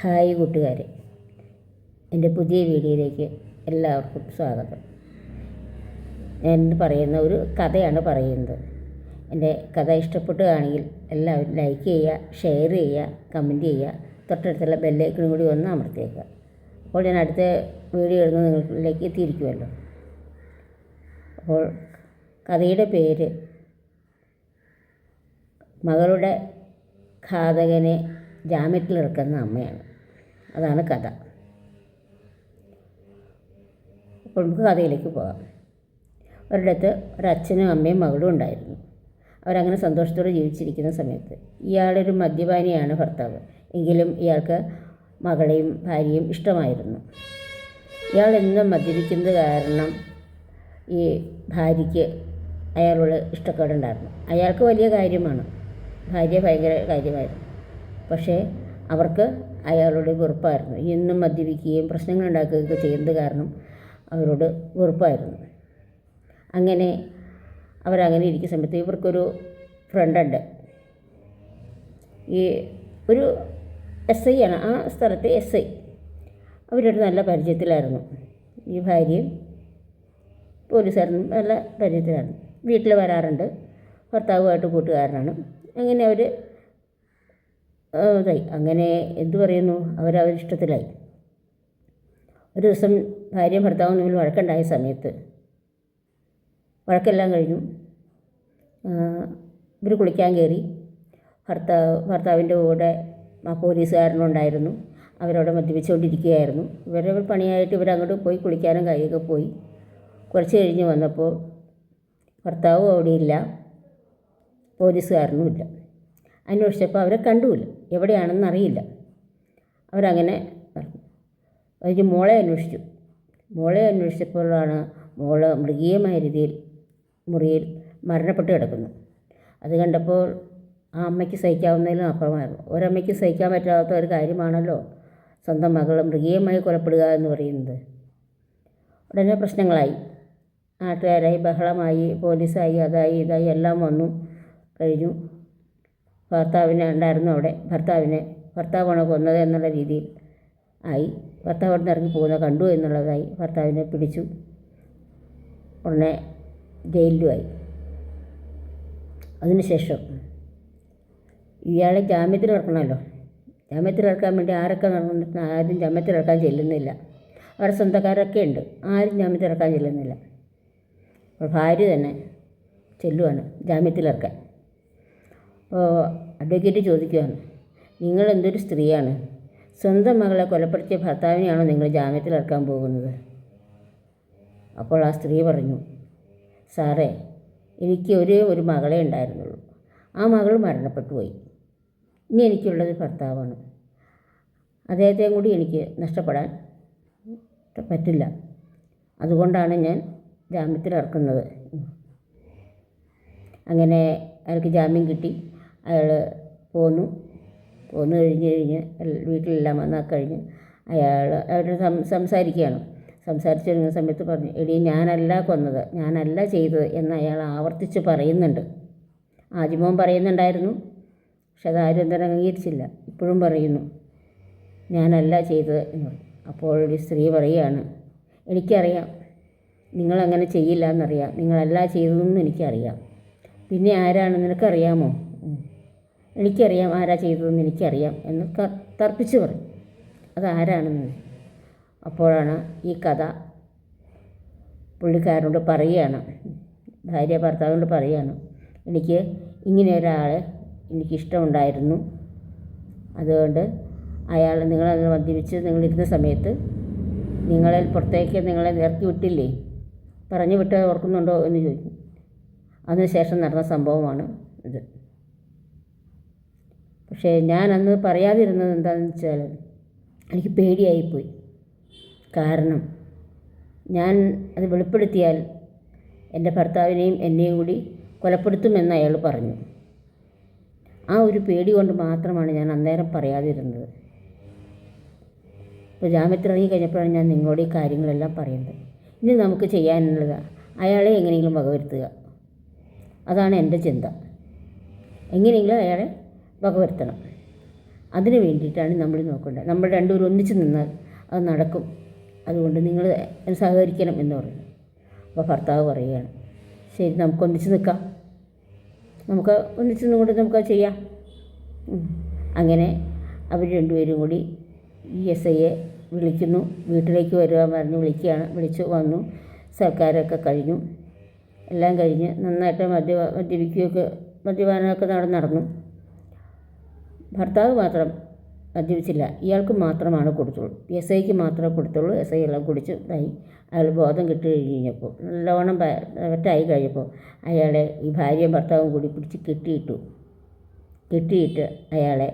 Hi കൂട്ടുകാരെ. എന്റെ പുതിയ വീഡിയോയിലേക്ക് എല്ലാവർക്കും സ്വാഗതം. ഞാൻ ഇന്ന് പറയുന്ന ഒരു കഥയാണ് പറയുന്നത്. എന്റെ കഥ ഇഷ്ടപ്പെടുകയാണെങ്കിൽ എല്ലാവരും ലൈക്ക് ചെയ്യുക ഷെയർ ചെയ്യുക കമന്റ് ചെയ്യുക തൊട്ടടുത്തുള്ള ബെല്ലൈക്കണും കൂടി ഒന്ന് അമർത്തിയേക്കുക. അപ്പോൾ ഞാൻ അടുത്ത വീഡിയോ ഇടുന്നത് നിങ്ങളിലേക്ക് എത്തിയിരിക്കുമല്ലോ. അപ്പോൾ കഥയുടെ പേര് മകളുടെ ഘാതകനെ ജാമ്യത്തിലിറക്കുന്ന അമ്മയാണ്. അതാണ് കഥ. അപ്പോൾ നമുക്ക് കഥയിലേക്ക് പോകാം. ഒരിടത്ത് ഒരച്ഛനും അമ്മയും മകളും ഉണ്ടായിരുന്നു. അവരങ്ങനെ സന്തോഷത്തോടെ ജീവിച്ചിരിക്കുന്ന സമയത്ത് ഇയാളൊരു മദ്യപാനിയാണ് ഭർത്താവ്. എങ്കിലും ഇയാൾക്ക് മകളെയും ഭാര്യയും ഇഷ്ടമായിരുന്നു. ഇയാൾ എന്നും മദ്യപിക്കുന്നത് കാരണം ഈ ഭാര്യയ്ക്ക് അയാളോട് ഇഷ്ടക്കേടുണ്ടായിരുന്നു. അയാൾക്ക് വലിയ കാര്യമാണ്. ഭാര്യ ഭയങ്കര കാര്യമായിരുന്നു. പക്ഷേ അവർക്ക് അയാളോട് വെറുപ്പായിരുന്നു. എന്നും മദ്യപിക്കുകയും പ്രശ്നങ്ങൾ ഉണ്ടാക്കുകയൊക്കെ ചെയ്യുന്നത് കാരണം അവരോട് വെറുപ്പായിരുന്നു. അങ്ങനെ അവരങ്ങനെ ഇരിക്കുന്ന സമയത്ത് ഇവർക്കൊരു ഫ്രണ്ടുണ്ട് ഈ ഒരു എസ് ഐ ആണ്. ആ സ്ഥലത്തെ എസ് ഐ അവരോട് നല്ല പരിചയത്തിലായിരുന്നു. ഈ ഭാര്യയും പോലീസുകാരനും നല്ല പരിചയത്തിലാണ് വീട്ടിൽ വരാറുണ്ട്. ഭർത്താവുമായിട്ട് കൂട്ടുകാരനാണ്. അങ്ങനെ അവർ ഇതായി അങ്ങനെ എന്തു പറയുന്നു? അവരവരിഷ്ടത്തിലായി ഒരു ദിവസം ഭാര്യയും ഭർത്താവും തമ്മിൽ വഴക്കുണ്ടായ സമയത്ത് വഴക്കെല്ലാം കഴിഞ്ഞു. ഇവർ കുളിക്കാൻ കയറി. ഭർത്താവ് ഭർത്താവിന്റെ കൂടെ ആ പോലീസുകാരനുണ്ടായിരുന്നു. അവരവിടെ മദ്യപിച്ചുകൊണ്ടിരിക്കുകയായിരുന്നു. ഇവരെ പണിയായിട്ട് ഇവരങ്ങോട്ട് പോയി കുളിക്കാനും കൈയൊക്കെ പോയി. കുറച്ച് കഴിഞ്ഞ് വന്നപ്പോൾ ഭർത്താവും അവിടെയില്ല. പോലീസുകാരനും ഇല്ല അന്വേഷിച്ചപ്പോൾ അവരെ കണ്ടുമില്ല എവിടെയാണെന്ന് അറിയില്ല. അവരങ്ങനെ പറഞ്ഞു അതിന് മോളെ അന്വേഷിച്ചു. മോളെ അന്വേഷിച്ചപ്പോഴാണ് മോൾ മൃഗീയമായ രീതിയിൽ മുറിയിൽ മരണപ്പെട്ട് കിടക്കുന്നു. അത് കണ്ടപ്പോൾ ആ അമ്മയ്ക്ക് സഹിക്കാവുന്നതിലും അപ്പുറമായിരുന്നു. ഒരമ്മയ്ക്ക് സഹിക്കാൻ പറ്റാത്ത ഒരു കാര്യമാണല്ലോ സ്വന്തം മകൾ മൃഗീയമായി കൊലപ്പെടുക എന്ന് പറയുന്നത്. ഉടനെ പ്രശ്നങ്ങളായി. നാട്ടുകാരായി ബഹളമായി പോലീസായി അതായി ഇതായി എല്ലാം വന്നു കഴിഞ്ഞു. ഭർത്താവിനെ ഉണ്ടായിരുന്നു അവിടെ. ഭർത്താവിനെ ഭർത്താവാണ് കൊന്നത് എന്നുള്ള രീതിയിൽ ആയി. ഭർത്താവ് അവിടെ ഇറങ്ങി പോകുന്ന കണ്ടു എന്നുള്ളതായി ഭർത്താവിനെ പിടിച്ചു. ഉടനെ ജയിലിലുമായി അതിനുശേഷം ഇയാളെ ജാമ്യത്തിൽ ഇറക്കണമല്ലോ. ജാമ്യത്തിൽ ഇറക്കാൻ വേണ്ടി ആരൊക്കെ നടന്നിട്ട് ആരും ജാമ്യത്തിൽ ഇറക്കാൻ ചെല്ലുന്നില്ല. അവരുടെ സ്വന്തക്കാരൊക്കെ ഉണ്ട്. ആരും ജാമ്യത്തിൽ ഇറക്കാൻ ചെല്ലുന്നില്ല. ഭാര്യ തന്നെ ചെല്ലുവാണ് ജാമ്യത്തിൽ ഇറക്കാൻ. അപ്പോൾ അഡ്വക്കേറ്റ് ചോദിക്കുകയാണ്. നിങ്ങൾ എന്തൊരു സ്ത്രീയാണ്? സ്വന്തം മകളെ കൊലപ്പെടുത്തിയ ഭർത്താവിനെയാണോ നിങ്ങൾ ജാമ്യത്തിൽ ഇറക്കാൻ പോകുന്നത്? അപ്പോൾ ആ സ്ത്രീ പറഞ്ഞു സാറേ എനിക്ക് ഒരേ ഒരു മകളെ ഉണ്ടായിരുന്നുള്ളൂ. ആ മകൾ മരണപ്പെട്ടു പോയി. ഇനി എനിക്കുള്ളത് ഭർത്താവാണ്. അദ്ദേഹത്തെയും കൂടി എനിക്ക് നഷ്ടപ്പെടാൻ പറ്റില്ല. അതുകൊണ്ടാണ് ഞാൻ ജാമ്യത്തിൽ ഇറക്കുന്നത്. അങ്ങനെ അയാൾക്ക് ജാമ്യം കിട്ടി. അയാൾ പോന്നു. പോന്നു കഴിഞ്ഞ് കഴിഞ്ഞ് വീട്ടിലെല്ലാം വന്നാൽ കഴിഞ്ഞ് അയാൾ അവരോട് സംസാരിക്കുകയാണ്. സംസാരിച്ചു വരുന്ന സമയത്ത് പറഞ്ഞു എടി ഞാനല്ല കൊന്നത് ഞാനല്ല ചെയ്തത് എന്ന് അയാൾ ആവർത്തിച്ച് പറയുന്നുണ്ട്. ആദ്യമോൻ പറയുന്നുണ്ടായിരുന്നു പക്ഷെ അതാരും എന്തായാലും അംഗീകരിച്ചില്ല. ഇപ്പോഴും പറയുന്നു ഞാനല്ല ചെയ്തത് എന്ന് അപ്പോൾ ഒരു സ്ത്രീ പറയുകയാണ് എനിക്കറിയാം നിങ്ങളങ്ങനെ ചെയ്യില്ല എന്നറിയാം നിങ്ങളല്ല ചെയ്തതെന്ന് എനിക്കറിയാം. പിന്നെ ആരാണ് നിനക്കറിയാമോ? എനിക്കറിയാം ആരാ ചെയ്തതെന്ന് എനിക്കറിയാം എന്ന് തർപ്പിച്ച് പറയും അതാരാണെന്ന്. അപ്പോഴാണ് ഈ കഥ പുള്ളിക്കാരനോട് പറയുകയാണ്. ഭാര്യ ഭർത്താവിനോട് പറയുകയാണ്. എനിക്ക് ഇങ്ങനെ ഒരാളെ എനിക്കിഷ്ടമുണ്ടായിരുന്നു. അതുകൊണ്ട് അയാൾ നിങ്ങളെ മദ്യപിച്ച് നിങ്ങളിരുന്ന സമയത്ത് നിങ്ങളെ പുറത്തേക്ക് നിങ്ങളെ നിർത്തി വിട്ടില്ലേ പറഞ്ഞു വിട്ട് ഓർക്കുന്നുണ്ടോ എന്ന് ചോദിക്കും. അതിനുശേഷം നടന്ന സംഭവമാണ് ഇത്. പക്ഷേ ഞാൻ അന്ന് പറയാതിരുന്നത് എന്താണെന്ന് വെച്ചാൽ എനിക്ക് പേടിയായിപ്പോയി. കാരണം ഞാൻ അത് വെളിപ്പെടുത്തിയാൽ എന്റെ ഭർത്താവിനെയും എന്നെയും കൂടി കൊലപ്പെടുത്തുമെന്ന് അയാൾ പറഞ്ഞു. ആ ഒരു പേടി കൊണ്ട് മാത്രമാണ് ഞാൻ അന്നേരം പറയാതിരുന്നത്. ഇപ്പോൾ ജാമ്യത്തിൽ ഇറങ്ങി കഴിഞ്ഞപ്പോഴാണ് ഞാൻ നിങ്ങളോട് ഈ കാര്യങ്ങളെല്ലാം പറയുന്നത്. ഇനി നമുക്ക് ചെയ്യാനുള്ളത് അയാളെ എങ്ങനെയെങ്കിലും വകവരുത്തുക. അതാണ് എന്റെ ചിന്ത. എങ്ങനെയെങ്കിലും അയാളെ വകവരുത്തണം. അതിന് വേണ്ടിയിട്ടാണ് നമ്മൾ നോക്കേണ്ടത്. നമ്മൾ രണ്ടുപേരും ഒന്നിച്ച് നിന്നാൽ അത് നടക്കും. അതുകൊണ്ട് നിങ്ങൾ സഹകരിക്കണം എന്ന് പറയുന്നു. അപ്പോൾ ഭർത്താവ് പറയുകയാണ് ശരി നമുക്ക് ഒന്നിച്ച് നിൽക്കാം. നമുക്ക് ഒന്നിച്ച് നിന്നുകൊണ്ട് നമുക്ക് ചെയ്യാം. അങ്ങനെ അവർ രണ്ടുപേരും കൂടി ഇ എസ് ഐയെ വിളിക്കുന്നു. വീട്ടിലേക്ക് വരുവാൻ പറഞ്ഞ് വിളിക്കുകയാണ്. വിളിച്ചു വന്നു. സർക്കാരൊക്കെ കഴിഞ്ഞു. എല്ലാം കഴിഞ്ഞ് നന്നായിട്ട് മദ്യ മദ്യപിക്കുകയൊക്കെ മദ്യപാനമൊക്കെ നട നടന്നു. ഭർത്താവ് മാത്രം മദ്യപിച്ചില്ല. ഇയാൾക്ക് മാത്രമാണ് കൊടുത്തുള്ളൂ. എസ് ഐക്ക് മാത്രമേ കൊടുത്തുള്ളൂ. എസ് ഐ എല്ലാം കുടിച്ച് ഇതായി. അയാൾ ബോധം കിട്ടി കഴിഞ്ഞപ്പോൾ നല്ലവണ്ണം വെറ്റായി കഴിഞ്ഞപ്പോൾ അയാളെ ഈ ഭാര്യയും ഭർത്താവും കൂടി പിടിച്ച് കെട്ടിയിട്ടു. കെട്ടിയിട്ട് അയാളെ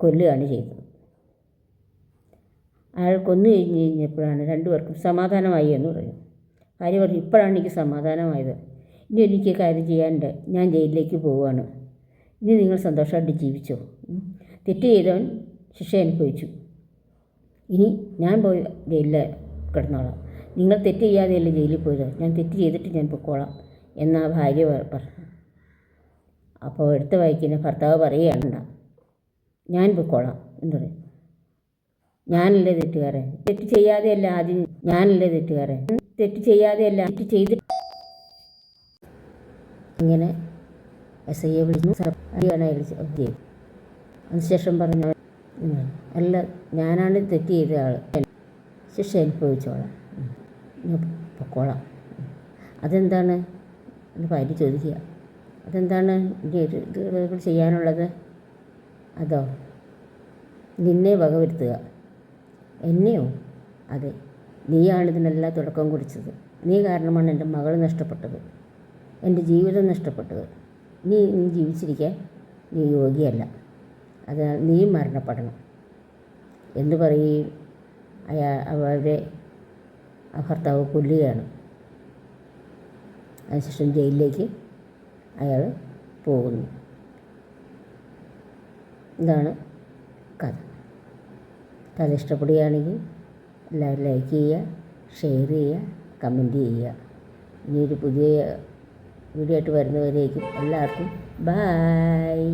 കൊല്ലുകയാണ് ചെയ്തത്. അയാൾ കൊന്നു കഴിഞ്ഞ് കഴിഞ്ഞപ്പോഴാണ് രണ്ടുപേർക്കും സമാധാനമായി എന്ന് പറഞ്ഞു. ഭാര്യ പറഞ്ഞു ഇപ്പോഴാണ് എനിക്ക് സമാധാനമായത്. ഇനി എനിക്ക് കാര്യം ചെയ്യാനുണ്ട്. ഞാൻ ജയിലിലേക്ക് പോവുകയാണ്. ഇനി നിങ്ങൾ സന്തോഷമായിട്ട് ജീവിച്ചോ. തെറ്റ് ചെയ്തവൻ ശിക്ഷ അനുഭവിച്ചു. ഇനി ഞാൻ പോയി ജയിലിൽ കിടന്നോളാം. നിങ്ങൾ തെറ്റ് ചെയ്യാതെയല്ലേ ജയിലിൽ പോയത്? ഞാൻ തെറ്റ് ചെയ്തിട്ട് ഞാൻ പൊക്കോളാം എന്നാ ഭാര്യ പറഞ്ഞു. അപ്പോൾ എടുത്ത വായിക്കുന്ന ഭർത്താവ് പറയുകയാണ് ഞാൻ പൊക്കോളാം എന്ന് പറയും. ഞാനല്ലേ തെറ്റുകാരൻ? തെറ്റ് ചെയ്യാതെയല്ല ആദ്യം ഞാനല്ലേ തെറ്റുകാരൻ? തെറ്റ് ചെയ്യാതെയല്ല തെറ്റ് ചെയ്തിട്ട് ഇങ്ങനെ എസ് ഐയെ വിളിച്ചു. അറിയാണ് അയാൾ ചെയ്തു അതിനുശേഷം പറഞ്ഞു അല്ല ഞാനാണ് തെറ്റ് ചെയ്ത ആൾ ശിക്ഷ അനുഭവിച്ചോളാം. പൊക്കോളാം. അതെന്താണ്? എന്ന് ഭാര്യ ചോദിക്കുക. അതെന്താണ് ചെയ്യാനുള്ളത്? അതോ നിന്നെ വകവരുത്തുക? എന്നെയോ? അതെ. നീയാണ് ഇതിനെല്ലാം തുടക്കം കുറിച്ചത്. നീ കാരണമാണ് എന്റെ മകൾ നഷ്ടപ്പെട്ടത്. എന്റെ ജീവിതം നഷ്ടപ്പെട്ടത്. നീ നീ ജീവിച്ചിരിക്കാൻ നീ യോഗ്യയല്ല അതിനാൽ നീ മരണപ്പെടണം. എന്ന് പറയുകയും അയാൾ അവരുടെ ആ ഭർത്താവ് കൊല്ലുകയാണ്. അതിനുശേഷം ജയിലിലേക്ക് അയാൾ പോകുന്നു. ഇതാണ് കഥ. കഥ ഇഷ്ടപ്പെടുകയാണെങ്കിൽ എല്ലാവരും ലൈക്ക് ചെയ്യുക ഷെയർ ചെയ്യുക കമന്റ് ചെയ്യുക. ഇനിയൊരു പുതിയ വീഡിയോ ആയിട്ട് വരുന്നവരേക്കും എല്ലാവർക്കും ബായ്